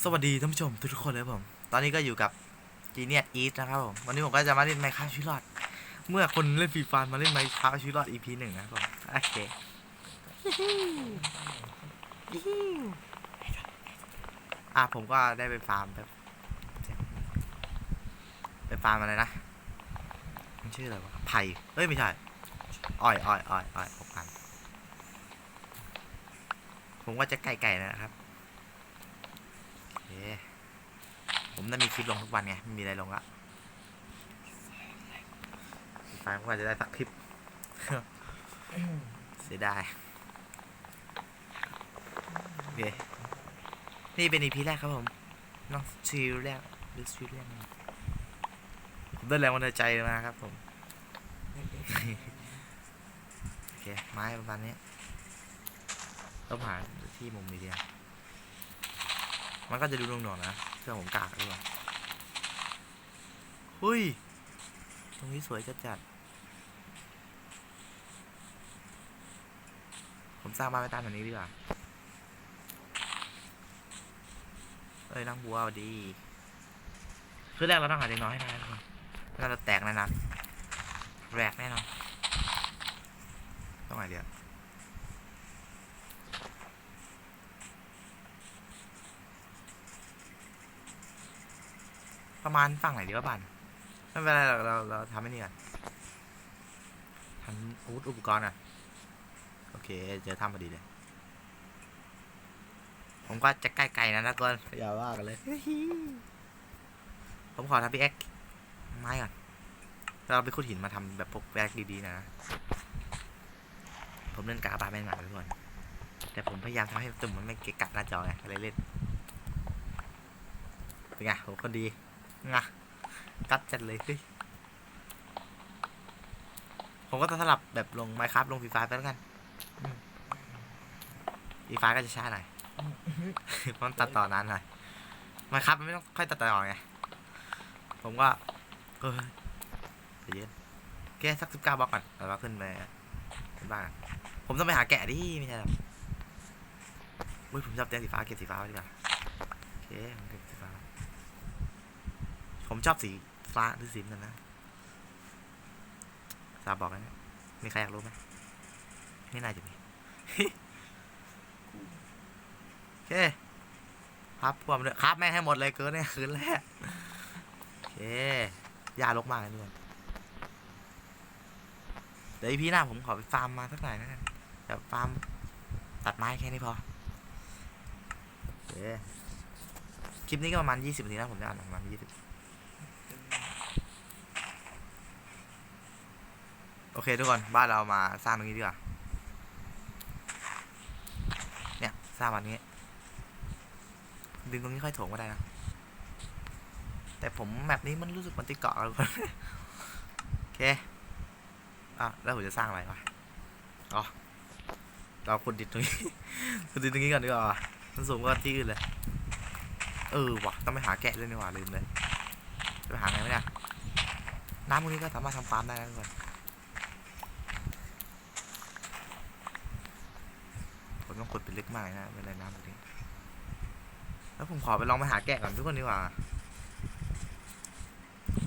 สวัสดีท่านผู้ชมทุกคนเลยครับผม ตอนนี้ก็อยู่กับ Genius Eat นะครับผม วันนี้ผมก็จะมาเล่นไมค์ค้าชีวิตรอด เมื่อคนเล่นฟรีฟานมาเล่นไมค์ค้าชีวิตรอด EP หนึ่งนะครับผม โอเคอะผมก็ได้ไปฟาร์มแบบไปฟาร์มอะไรนะ มันชื่ออะไรวะ ไผ่ เอ้ย ไม่ใช่ อ้อยอ้อยอ้อยอ้อยหกพันผมว่าจะไก่ไก่นะครับ ผมได้มีคลิปลงทุกวันไงไม่มีอะไรลงละไฟผมก็จะได้สักคลิป เสียดายโอเคนี่เป็นอีพีแรกครับผมน้องซีแรกหรือซีแรกผมได้แรงวันใจมาครับผมโอเคไม้ประมาณนี้ต้องหาที่มุมดีๆ มันก็จะดูหน่วงๆนะเครื่องผมกากด้วยเฮ้ย ตรงนี้สวยจัดจัดๆผมสร้างบ้านไว้ตามแบบนี้ดีกว่า เอ้ยนั่งบัวดี คือแรกเราต้องหาเด็กน้อยให้ได้ทุกคนมันเราแตกแน่นอนแรกแน่นอนต้องไงเดียว ประมาณฝั่งไหนดีวะบันไม่เป็นไรเราเราเราทำไม่นี่ก่อนทำอาวุธอุปกรณ์อะ โอเคเจอทำพอดีเลย ผมก็จะใกล้ๆนะนะก่อนอย่าว่ากันเลย ผมขอทำพี่แอ็กไม้ก่อน เราไปขุดหินมาทำแบบพวกแอ็กดีๆนะ ผมเล่นกาบาไม่หนาทุกคนแต่ผมพยายามทำให้ตุ่มมันไม่เกะกะหน้าจอไงอะไรเล่นเป็นไงผมคนดี งะกัดจัดเลยเฮ้ยผมก็จะสลับแบบลงไมครับลงฟรีไฟไปแล้วกันฟรีไฟก็จะช้าหน่อยเพราะตัดต่อนานหน่อยไมครับมันไม่ต้องค่อยตัดต่อไงผมก็เออเย็นแค่สักสิบเก้าบล็อกก่อนแล้วก็ขึ้นไปบ้านผมต้องไปหาแกะดิไม่ใช่หรออุ้ยผมชอบเตียงสีฟ้าเก็บสีฟ้าไว้ดีกว่าโอเคผมเก็บสีฟ้า ผมชอบสีฟ้าหรือสีเงินนะสาบอกกันนะมีใครอยากรู้ไหมไม่น่าจะมีโอเคครับพวกมเลยครับแม่ให้หมดเลยเกินเนี่ยคืนแล้วโอเคยาลกมากเลยทุกคนเดี๋ยวพี่หน้าผมขอไปฟาร์มมาสักหน่อยนะแต่ฟาร์มตัดไม้แค่นี้พอโอเคคลิปนี้ก็ประมาณยี่สิบนาทีนะผมจะอ่านประมาณยี่สิบ โอเคทุกคนบ้านเรามาสร้างตรงนี้ดีกว่าเนี่ยสร้างวันนี้ ดึงตรงนี้ค่อยถงก็ได้นะ แต่ผมแมปนี้มันรู้สึกมันติดเกาะทุกคนโอเคอะแล้วผมจะสร้างอะไรวะอ๋อเราขุดดินตรงนี้ขุดดินตรงนี้ก่อนดีกว่ามันสูงกว่าที่อื่นเลย เออว่ะต้องไปหาแกะด้วยนี่หว่าลืมเลย จะไปหาไงไมเนี่ยน้ำตรงนี้ก็สามารถทำฟาร์มได้นะทุกคน ผมต้องกดเป็นลึกมากเลยนะเวลาน้ำตรงนี้แล้วผมขอไปลองไปหาแกะก่อนทุกคนดีกว่า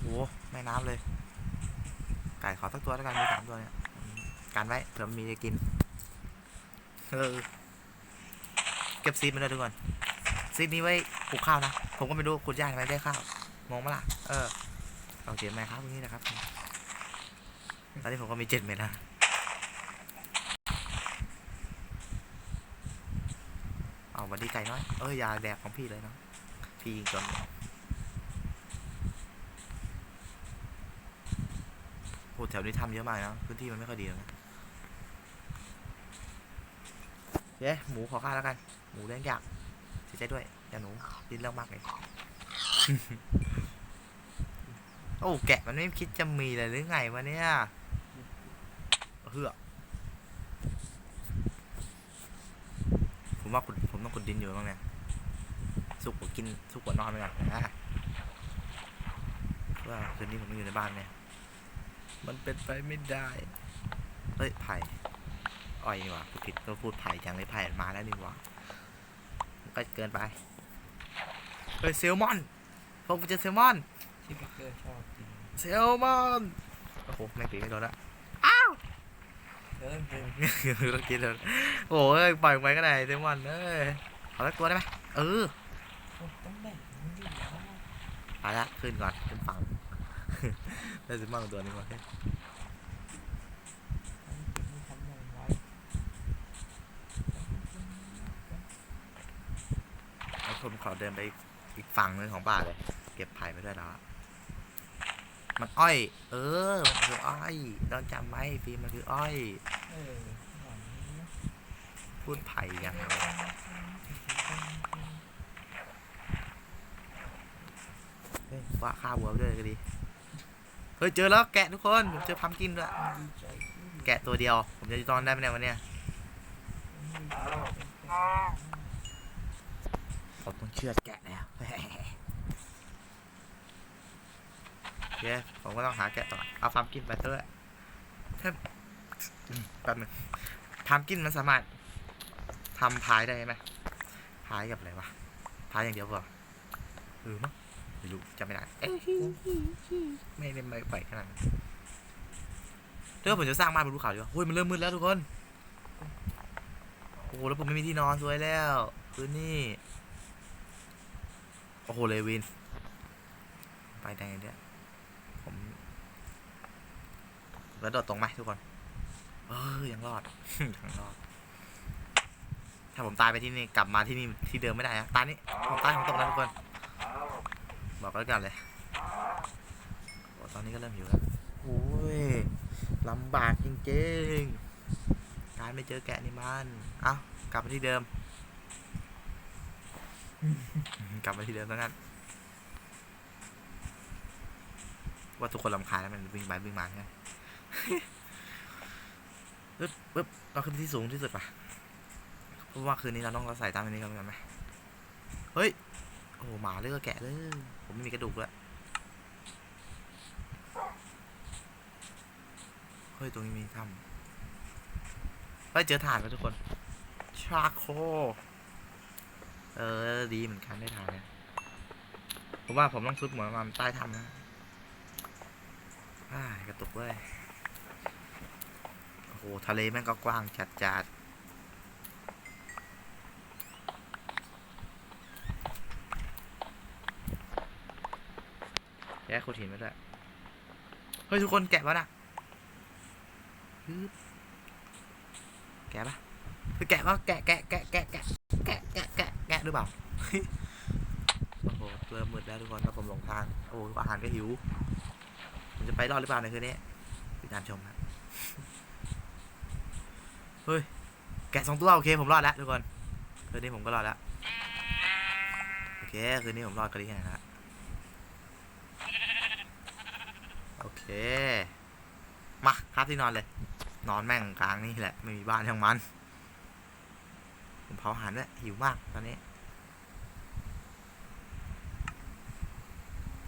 โอ้แม่น้ำเลย ไก่ขอสักตัวแล้วกันมีสามตัวเนี่ยกันไว้เผื่อมีจะกินเออเก็บซีดมาด้วยทุกคนซีดนี้ไว้ปลูกข้าวนะ ผมก็ไม่รู้คุณย่าทำไมได้ข้าวงงไหมล่ะ เออเราเจ็บไหมครับตรงนี้นะครับ ตอนนี้ผมก็มีเจ็ดเม็ดนะเอาวันดี ไก่น้อย เอ้ยอยาแดกของพี่เลยเนาะพี่ยิงจนโอ้แถวนี้ทำเยอะมากนะพื้นที่มันไม่ค่อยดีนะเย้หมูขอข้าแล้วกัน หมูเลี้ยงยากเสียใจด้วยอย่าหนูดิ้นเรื่องมากเลยโอ้แกะมันไม่คิดจะมีเลยหรือไงวะเนี่ยเฮือผมว่าคุณ ต้องขุดดินอยู่บ้างเนี่ย สุกกว่ากินสุกกว่านอนไปก่อนนะว่าคืนนี้ผมต้องอยู่ในบ้านเนี่ย มันเป็นไปไม่ได้เฮ้ยไผ่อ้อยนี่หว่าพูดผิดต้องพูดไผ่จังเลยไผ่มาแล้วนี่หว่ามันก็เกินไปเฮ้ยเซลมอนผมไปเจอเซลมอนที่พิกเกอร์ชอบกินเซลมอนโอ้โหแม่งตีไม่โดนละ เดินเป็นต้องกินเลยโอ้ยปล่อยไว้ก็ได้เซลมอนเอ้ยขอสักตัวได้ไหมเออคนต้องแบ่งมันดีแล้วไปละขึ้นก่อนขึ้นฝั่งได้เซลมอนตัวหนึงก่อนอันนี้ทำอย่าแล้วผมขอเดินไปอีกฝั่งนึงของป่าเลย เก็บไผ่ไปด้แล้ว มันอ้อย เออ มันคืออ้อยต้องจำไว้ฟิล์มมันคืออ้อย เออหลังนี้นะพูดไผ่อย่างเฮ้ยว่าข้าววัวไปด้วยก็ดี เฮ้ย เจอแล้วแกะทุกคนผมเจอพัมกินด้วย ดีใจที่แกะตัวเดียว ผมจะตอนได้ไหมเนี่ยวันเนี้ยมีข้าวเป็นแฟนผมต้องเชื่อดแกะแล้ว โอ เค ผมก็ต้องหาแกะต่อ เอาพัมกินไปเถอะถ้าแป๊บนึงพัมกินมันสามารถทำพายได้ไหมพายกับอะไรวะพายอย่างเดียวเปล่าเออมั้งไม่รู้จำไม่ได้เอ้ยไม่ได้ไม่ไปขนาดนั้นเดี๋ยวผมจะสร้างบ้านบนภูเขาดีกว่าโอ้ยมันเริ่มมืดแล้วทุกคน โอ้โหแล้วผมไม่มีที่นอนสวยแล้วคืนนี้โอ้โห เลวิน ไปได้ไงเนี่ยผม แล้วโดดตรงไหมทุกคน เออยังรอด ยังรอด ถ้าผมตายไปที่นี่กลับมาที่นี่ที่เดิมไม่ได้นะตายนี่ผมตายผมตกแล้วทุกคน บอกแล้วกันเลยโอ้ตอนนี้ก็เริ่มหิวแล้วโอ้ยลำบากจริงๆการไม่เจอแกะนี่มันเอ้ากลับมาที่เดิม กลับมาที่เดิมแล้วกันว่าทุกคนลำคาญแล้วมันวิ่งไปวิ่งมาไง ปึ๊บปึ๊บเราขึ้นที่สูงที่สุดปะเพราะว่าคืนนี้เราต้องเราใส่ตามอันนี้กันไหมเฮ้ย โอ้โหหมาเลือกแกะเลยผมไม่มีกระดูกด้วเฮ้ย ตรงนี้มีถ้ำเฮ้ยเจอถ่านแล้วทุกคน ชาโค เออ ดีเหมือนกันได้ถ่านเนี่ยผมว่าผมต้องซุดหมอนมันใต้ถ้ำนะอ่ากระตุกเว้ย หทะเลแม่งก็กว้างจัดจัดแกะโคตรหินไปด้วย เฮ้ย ทุกคนแกะวะนะแกะปะเฮ้ยแกะปะแกะแกะแกะแกะแกะแกะแกะแกะแกะหรือเปล่า โอ้โห เริ่มมืดแล้วทุกคนแล้วผมหลงทาง โอ้อาหารก็หิว ผมจะไปรอดหรือเปล่าในคืนนี้ติดตามชมครับ เฮ้ย แกะสองตัวโอเคผมรอดแล้วทุกคนคืนนี้ผมก็รอดแล้ว โอเคคืนนี้ผมรอดก็ดีแค่ไหนละโอเค มาครับที่นอนเลย นอนแม่งกลางนี่แหละ ไม่มีบ้านทั้งมัน ผมเผาอาหารด้วหิวมากตอนนี้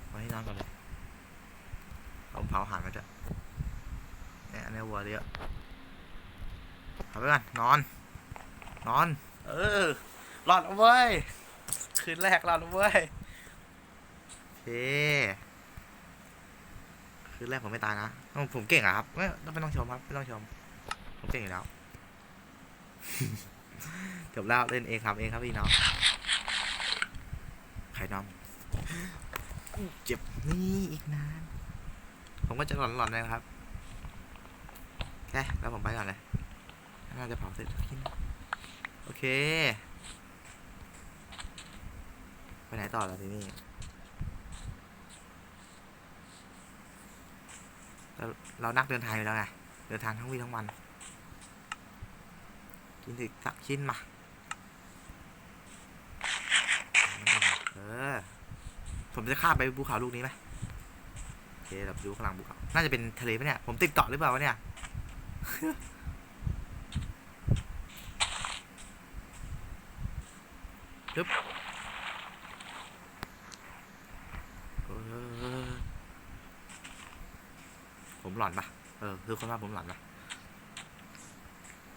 ไว้ที่นอนก่อนเลยผมเผาหารมาจะเนี่ยอันนี้วัวเยอะ เอาไปก่อนนอน นอน เออรอดเว้ย คืนแรกรอดเว้ยโอเคคืนแรกผมไม่ตายนะเอ้าผมเก่งอะครับไม่ไม่ต้องชมครับไม่ต้องชม ผมเก่งอยู่แล้วจบแล้วเล่นเองครับเองครับพี่น้องใครน้องเจ็บนี่อีกนาน ผมก็จะหลอนๆนะครับแค่แล้วผมไปก่อนเลย น่าจะเผาเสร็จแล้วกินโอเค ไปไหนต่อแล้วทีนี้เราเรานักเดินทางอยู่แล้วไง เดินทางทั้งวี่ทั้งวัน กินถึกสักชิ้นมาเออ ผมจะข้ามไปภูเขาลูกนี้ไหมโอเคเราไปดูข้างหลังภูเขา น่าจะเป็นทะเลไหมเนี่ย ผมติดเกาะหรือเปล่าวะเนี่ย ปึ๊บผมหลอนปะเออ คือคนว่าผมหลอนปะ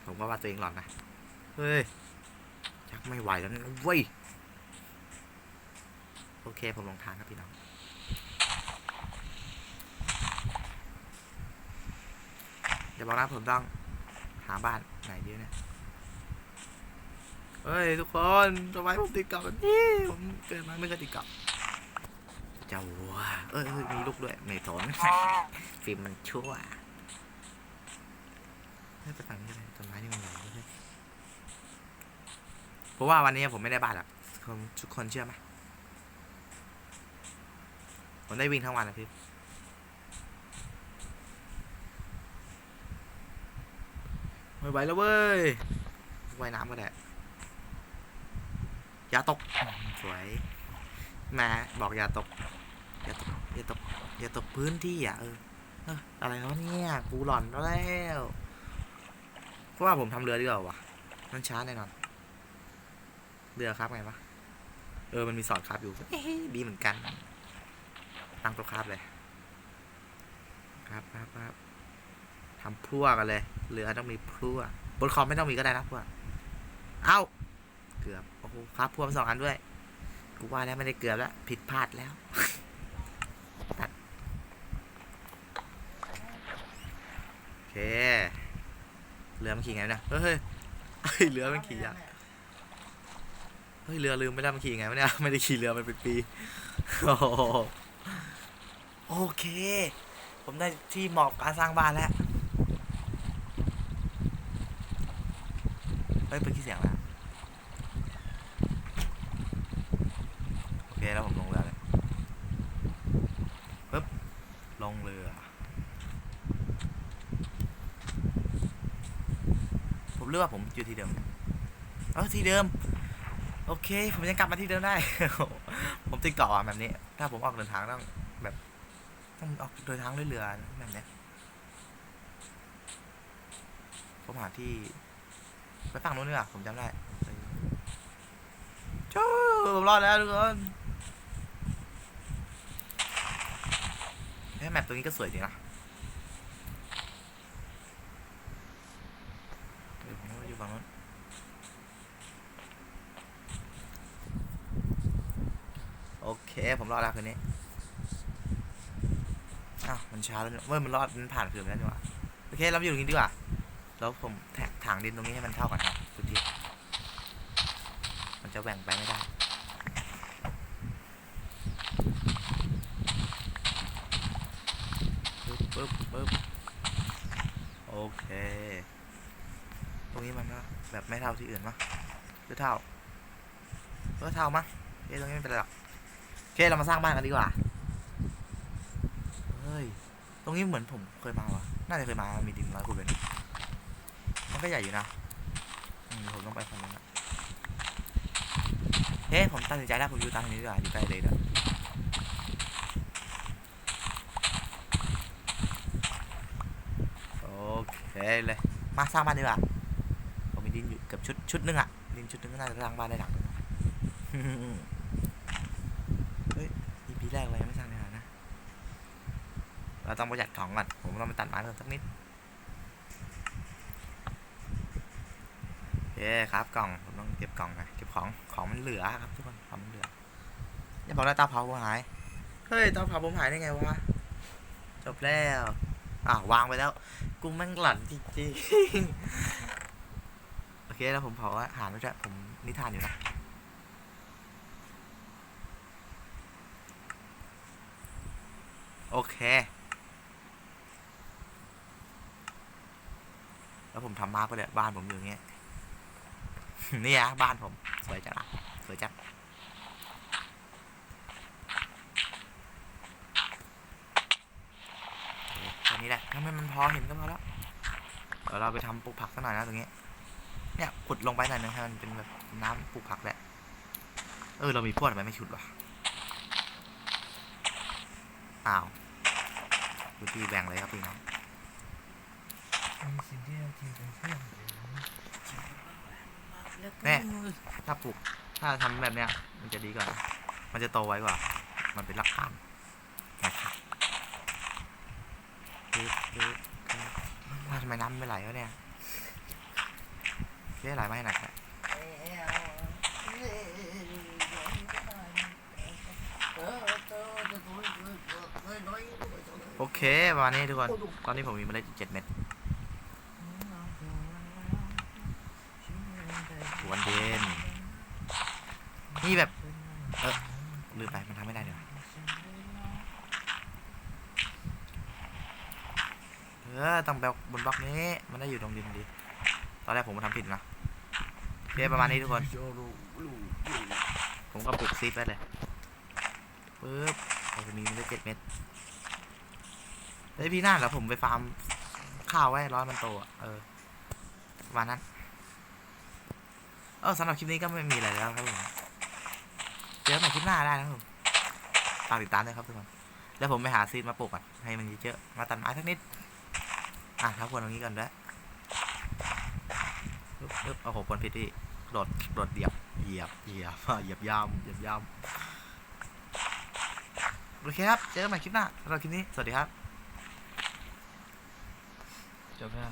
ผมก็ว่าตัวเองหลอนนะ เฮ้ยชักไม่ไหวแล้วนะเว้ย โอเค ผมลงทางครับพี่น้องเดี๋ยวบอกนะผมต้องหาบ้านไหนดีเนี่ย เฮ้ยทุกคนทำไมผมติดกาะแบบนี้ผมเกิดมาไม่เคยติดกาะเจ้าวัวเอ้ยมีลูกด้วยไม่สนฟิล์มมันชั่วเฮ้ไปฝั่งนี้เลยต้นไม้นี่มันใหญ่ด้วยเพราะว่าวันนี้ผมไม่ได้บ้านหรอกทุกคนเชื่อไหมผมได้วิ่งทั้งวันนะพี่ไม่ไหวแล้วเว้ยว่ายน้ำก็ได้ ย่าตก สวยแม่บอกอย่าตกอย่าตกอย่าตกอย่าตกพื้นที่อะเอออะไรแล้วเนี่ยกูหลอนแล้วเพราะว่าผมทำเรือดีกว่าวะมันช้าแน่นอน เรือครับไงวะเออมันมีสอนครับอยู่ดีเหมือนกัน ตั้งตัวครับเลย ครับครับครับทำพลั่วกันเลยเรือต้องมีพลั่วบนคอมไม่ต้องมีก็ได้นะพลั่วเอ้า กือบ โอ้โหครับพลั่วมาสองอันด้วย กูว่าแล้วไม่ได้เกือบแล้ว ผิดพลาดแล้วโอเคเรือมันขี่ไงวะเนี่ยเฮ้ยเฮ้ยเฮ้ยเรือมันขี่ยากเฮ้ยเรือลืมไม่ได้มันขี่ไงวะเนี่ยไม่ได้ขี่เรือมันเป็นปีโอ้โหโอเค ผมได้ที่เหมาะกับการสร้างบ้านแล้ว เฮ้ยเป็นกี่เสียงแล้วโอ เคแล้วผมลงเรือเลยปึ๊บลงเรือผมเลือกว่าผมอยู่ที่เดิมเออที่เดิม โอเค ผมยังกลับมาที่เดิมได้ ผมติดเกาะแบบนี้ ถ้าผมออกเดินทางต้องแบบต้องออกเดินทางด้วยเรือแบบนี้ผมหาที่ไปฝั่งนู้นดีกว่าผมจำได้ไปชู้ผมรอดแล้วทุกคนเฮ้ย แมปตัวนี้ก็สวยดีนะอยู่ฝั่งนู้นโอเค ผมรอดแล้วคืนนี้ อ้าว มันช้าแล้วเนี่ยเว้ยมันรอด มันผ่านคืนไปแล้วนี่ว่า โอเค เราอยู่ตรงนี้ดีกว่า แล้วผมแทะถางดินตรงนี้ให้มันเท่ากันครับทุกทีมันจะแหว่งไปไม่ได้ ปึ๊บปึ๊บโอเค ตรงนี้มันก็แบบไม่เท่าที่อื่นมั้งหรือเท่าเออเท่ามั้งเอ้ยตรงนี้ไม่เป็นไรหรอกโอเคเรามาสร้างบ้านกันดีกว่าเฮ้ยตรงนี้เหมือนผมเคยมาวะน่าจะเคยมามีดินร้อยกว่าเป็นมันก็ใหญ่อยู่นะผมต้องไปฝั่งนั้นนะเฮ้ยผมตัดสินใจแล้วผมอยู่ตามนี้ดีกว่าอยู่ใกล้เลยด้วยโอ เคเลย มาสร้างบ้านดีกว่าผมมีดินอยู่เกือบชุดชุดหนึงอะดินชุดหนึงก็น่าจะสร้างบ้านได้หลังหนึ่งเฮ้ย EP แรกเรายังไม่สร้างเลยนะ เราต้องประหยัดของก่อน ผมต้องไปตัดไม้เพิ่มสักนิดโอเคครับกล่อง ผมต้องเก็บกล่องนะเก็บของของมันเหลือครับทุกคนของมันเหลืออย่าบอกนะเตาเผาผมหาย เฮ้ยเตาเผาผมหายได้ไงวะ จบแล้ว อ้าวางไปแล้ว กูแม่งหลั่นจริงๆ โอเคแล้วผมเผาอาหารไว้ด้วยผมนิทานอยู่นะโอเค แล้วผมทำมาร์กไปเลยบ้านผมอยู่เงี้ย นี่อะบ้านผม สวยจังอะสวยจังโอเค แค่นี้แหละถ้าไม่มันพอเห็นก็พอแล้วเดี๋ยวเราไปทำปลูกผักสักหน่อยนะตรงนี้ เนี่ยขุดลงไปหน่อยนึงให้มันเป็นแบบน้ำปลูกผักแหละ เออเรามีพวกทำไมไม่ชุดวะ อ้าวดูที่แบ่งเลยครับพี่น้องมีสิ่งที่เราทีเป็นเพื่อนอยู่นะแน่ถ้าปลูกถ้าทำแบบเนี้ยมันจะดีกว่า มันจะโตไวกว่า มันเป็นรักฐานำไมน้ำไม่ไหลวะเนี่ยเรียไหลไม่ไหนักโอเคประมาณนี้ทุกคน ตอนนี้ผมมีเมล็ดเจ็ดเม็ดวันเดนนี่แบบ เออลืมไป มันทำไม่ได้เดี๋ยว ออต้องแบบบนบล็อกนี้ มันได้อยู่ตรงดินดี ตอนแรกผมมาทำผิดนะโอเคประมาณนี้ทุกคน ผมก็ปลูกซีดไว้เลยปึ๊บเราจะมีเมล็ดเจ็ดเม็ดเฮ้ยพี่หน้าแล้วผมไปฟาร์มข้าวไว้ร้อยมันโตอะเออประมาณนั้น เออสำหรับคลิปนี้ก็ไม่มีอะไรแล้วครับผมเจอกันใหม่คลิปหน้าได้นะครับผมฝากติดตามด้วยครับทุกคนแล้วผมไปหาซีดมาปลูกก่อนให้มันเยอะๆมาตัดไม้สักนิด อะทับคนตรงนี้ก่อนด้วปึ๊บปึ๊บโอ้โหคนผิดที่โดดโดดเหยียบ เหยียบ เหยียบ เหยียบยามเหยียบยามโอเคครับ เจอกันใหม่คลิปหน้าสำหรับคลิปนี้ สวัสดีครับ จบแล้ว